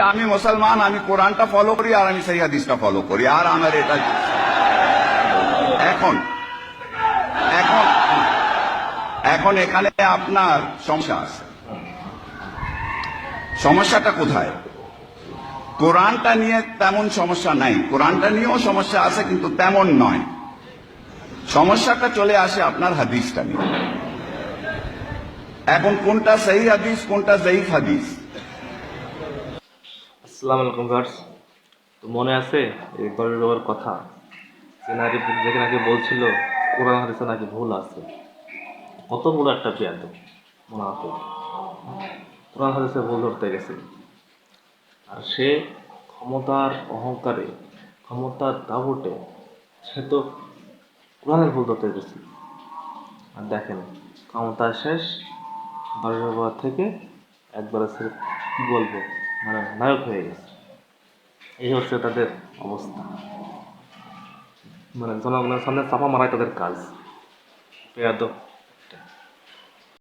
আমি মুসলমান, আমি কোরআনটা ফলো করি আর আমি সেই হাদিসটা ফলো করি। আর আমার এটা এখন এখন এখন এখানে আপনার সমস্যা আছে। সমস্যাটা কোথায়? কোরআনটা নিয়ে তেমন সমস্যা নাই। কোরআনটা নিয়েও সমস্যা আছে, কিন্তু তেমন নয়। সমস্যাটা চলে আসে আপনার হাদিসটা নিয়ে। এখন কোনটা সেই হাদিস, কোনটা জয়ীফ হাদিস? আসসালামু আলাইকুম ভার্স তো মনে আছে এই গরিব বাবার কথা? সে নাকি যেখানে নাকি বলছিল, কোরআন হাদিসে নাকি ভুল আছে। কত বড় একটা পেয়াদ মনে আছে কোরআন হাদিসে ভুল ধরতে গেছে। আর সে ক্ষমতার অহংকারে, ক্ষমতার দাবটে সে তো কোরআনের ভুল ধরতে গেছে। আর দেখেন, ক্ষমতা শেষ গরিব বাবার থেকে একবারে সে কি বলব? মানে নায়ক হয়ে গেছে। এই হচ্ছে তাদের অবস্থা। মানে জনগণের সামনে চাপা মারাই তাদের কাজ। পেয়াদ